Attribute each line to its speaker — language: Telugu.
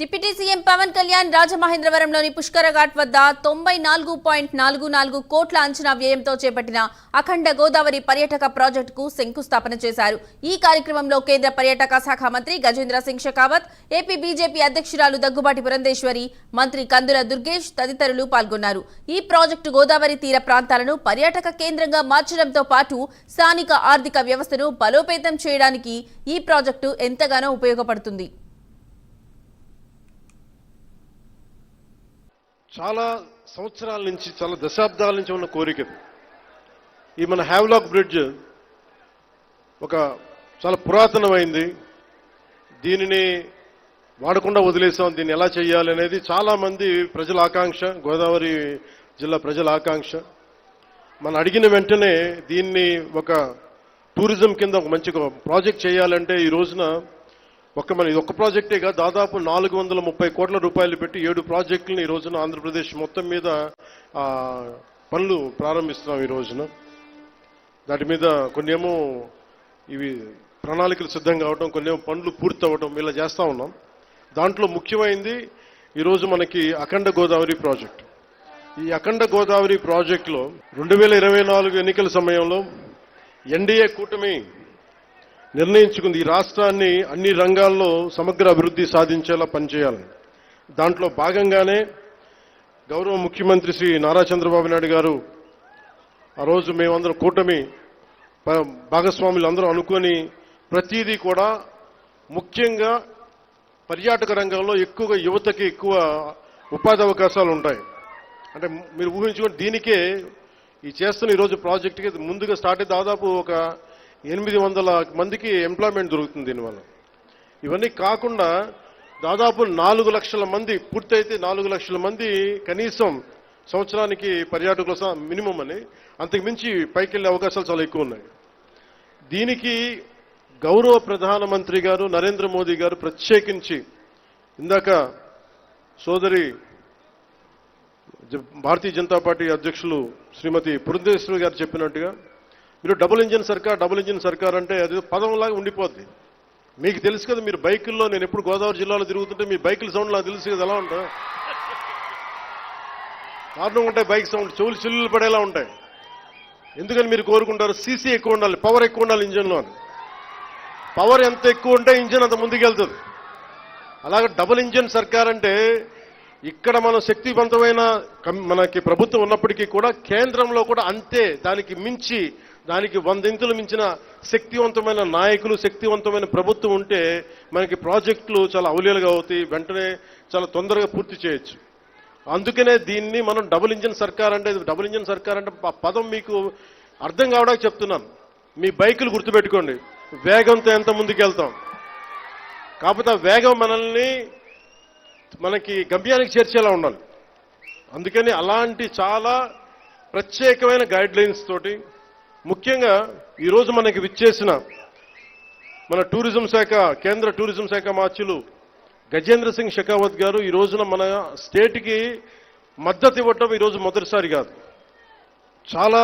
Speaker 1: డిప్యూటీ సీఎం పవన్ కళ్యాణ్ రాజమహేంద్రవరంలోని పుష్కర ఘాట్ వద్ద తొంభై నాలుగు పాయింట్ నాలుగు నాలుగు కోట్ల అంచనా వ్యయంతో చేపట్టిన అఖండ గోదావరి పర్యాటక ప్రాజెక్టుకు శంకుస్థాపన చేశారు. ఈ కార్యక్రమంలో కేంద్ర పర్యాటక శాఖ మంత్రి గజేంద్ర సింగ్ షెకావత్ ఏపీ బీజేపీ అధ్యక్షురాలు దగ్గుబాటి పురంధేశ్వరి మంత్రి కందుల దుర్గేష్ తదితరులు పాల్గొన్నారు. ఈ ప్రాజెక్టు గోదావరి తీర ప్రాంతాలను పర్యాటక కేంద్రంగా మార్చడంతో పాటు స్థానిక ఆర్థిక వ్యవస్థను బలోపేతం చేయడానికి ఈ ప్రాజెక్టు ఎంతగానో ఉపయోగపడుతుంది.
Speaker 2: చాలా సంవత్సరాల నుంచి చాలా దశాబ్దాల నుంచి ఉన్న కోరిక ఈ మన హ్యావ్లాక్ బ్రిడ్జ్ ఒక చాలా పురాతనమైంది. దీనిని వాడకుండా వదిలేసాం. దీన్ని ఎలా చేయాలి అనేది చాలామంది ప్రజల ఆకాంక్ష గోదావరి జిల్లా ప్రజల ఆకాంక్ష. మనం అడిగిన వెంటనే దీన్ని ఒక టూరిజం కింద ఒక మంచి ప్రాజెక్ట్ చేయాలంటే ఈ రోజున ఒక మన ఇది ఒక ప్రాజెక్టే కాదు. దాదాపు నాలుగు వందల ముప్పై కోట్ల రూపాయలు పెట్టి ఏడు ప్రాజెక్టులను ఈ రోజున ఆంధ్రప్రదేశ్ మొత్తం మీద పనులు ప్రారంభిస్తున్నాం ఈ రోజున. దాటి మీద కొన్ని ఏమో ఇవి ప్రణాళికలు సిద్ధం కావడం కొన్ని ఏమో పనులు పూర్తి అవ్వడం ఇలా చేస్తూ ఉన్నాం. దాంట్లో ముఖ్యమైంది ఈరోజు మనకి అఖండ గోదావరి ప్రాజెక్ట్. ఈ అఖండ గోదావరి ప్రాజెక్టులో రెండు వేల ఇరవై నాలుగు ఎన్నికల సమయంలో ఎన్డీఏ కూటమి నిర్ణయించుకుంది. ఈ రాష్ట్రాన్ని అన్ని రంగాల్లో సమగ్ర అభివృద్ధి సాధించేలా పనిచేయాలని దాంట్లో భాగంగానే గౌరవ ముఖ్యమంత్రి శ్రీ నారా చంద్రబాబు నాయుడు గారు ఆ రోజు మేమందరం కూటమి భాగస్వాములు అందరూ అనుకొని ప్రతిదీ కూడా ముఖ్యంగా పర్యాటక రంగంలో ఎక్కువగా యువతకి ఎక్కువ ఉపాధి అవకాశాలు ఉంటాయి. అంటే మీరు ఊహించుకుంటే దీనికే ఈ చేస్తున్న ఈరోజు ప్రాజెక్టుకి ముందుగా స్టార్ట్ దాదాపు ఒక ఎనిమిది వందల మందికి ఎంప్లాయ్మెంట్ దొరుకుతుంది దీనివల్ల. ఇవన్నీ కాకుండా దాదాపు నాలుగు లక్షల మంది పూర్తయితే నాలుగు లక్షల మంది కనీసం సంవత్సరానికి పర్యాటకుల మినిమం అని. అంతకు మించి పైకి వెళ్ళే అవకాశాలు చాలా ఎక్కువ ఉన్నాయి. దీనికి గౌరవ ప్రధానమంత్రి గారు నరేంద్ర మోదీ గారు ప్రత్యేకించి ఇందాక సోదరి భారతీయ జనతా పార్టీ అధ్యక్షులు శ్రీమతి పురంధేశ్వరి గారు చెప్పినట్టుగా మీరు డబుల్ ఇంజిన్ సర్కార్ డబుల్ ఇంజిన్ సర్కార్ అంటే అది పదంలాగా ఉండిపోద్ది. మీకు తెలుసు కదా మీరు బైకుల్లో నేను ఎప్పుడు గోదావరి జిల్లాలో తిరుగుతుంటే మీ బైకుల సౌండ్ నాకు తెలుసు కదా ఎలా ఉంటాయి కారణం ఉంటాయి బైక్ సౌండ్ చెవులు చిల్లులు పడేలా ఉంటాయి. ఎందుకని మీరు కోరుకుంటారు? సీసీ ఎక్కువ ఉండాలి పవర్ ఎక్కువ ఉండాలి ఇంజన్లో అని. పవర్ ఎంత ఎక్కువ ఉంటే ఇంజన్ అంత ముందుకెళ్తుంది. అలాగే డబుల్ ఇంజన్ సర్కార్ అంటే ఇక్కడ మనం శక్తివంతమైన కం- మనకి ప్రభుత్వం ఉన్నప్పటికీ కూడా కేంద్రంలో కూడా అంతే దానికి మించి దానికి వందింతలు మించిన శక్తివంతమైన నాయకులు శక్తివంతమైన ప్రభుత్వం ఉంటే మనకి ప్రాజెక్టులు చాలా అవలీలుగా అవుతాయి వెంటనే చాలా తొందరగా పూర్తి చేయొచ్చు. అందుకనే దీన్ని మనం డబుల్ ఇంజిన్ సర్కార్ అంటే డబుల్ ఇంజిన్ సర్కార్ అంటే పదం మీకు అర్థం కావడానికి చెప్తున్నాను. మీ బైకులు గుర్తుపెట్టుకోండి. వేగంతో ఎంత ముందుకెళ్తాం. కాకపోతే ఆ వేగం మనల్ని మనకి గమ్యానికి చేర్చేలా ఉండాలి. అందుకని అలాంటి చాలా ప్రత్యేకమైన గైడ్ లైన్స్ తోటి ముఖ్యంగా ఈరోజు మనకి విచ్చేసిన మన టూరిజం శాఖ కేంద్ర టూరిజం శాఖ మార్చులు గజేంద్ర సింగ్ షెకావత్ గారు ఈ రోజున మన స్టేట్కి మద్దతు ఇవ్వటం ఈరోజు మొదటిసారి కాదు. చాలా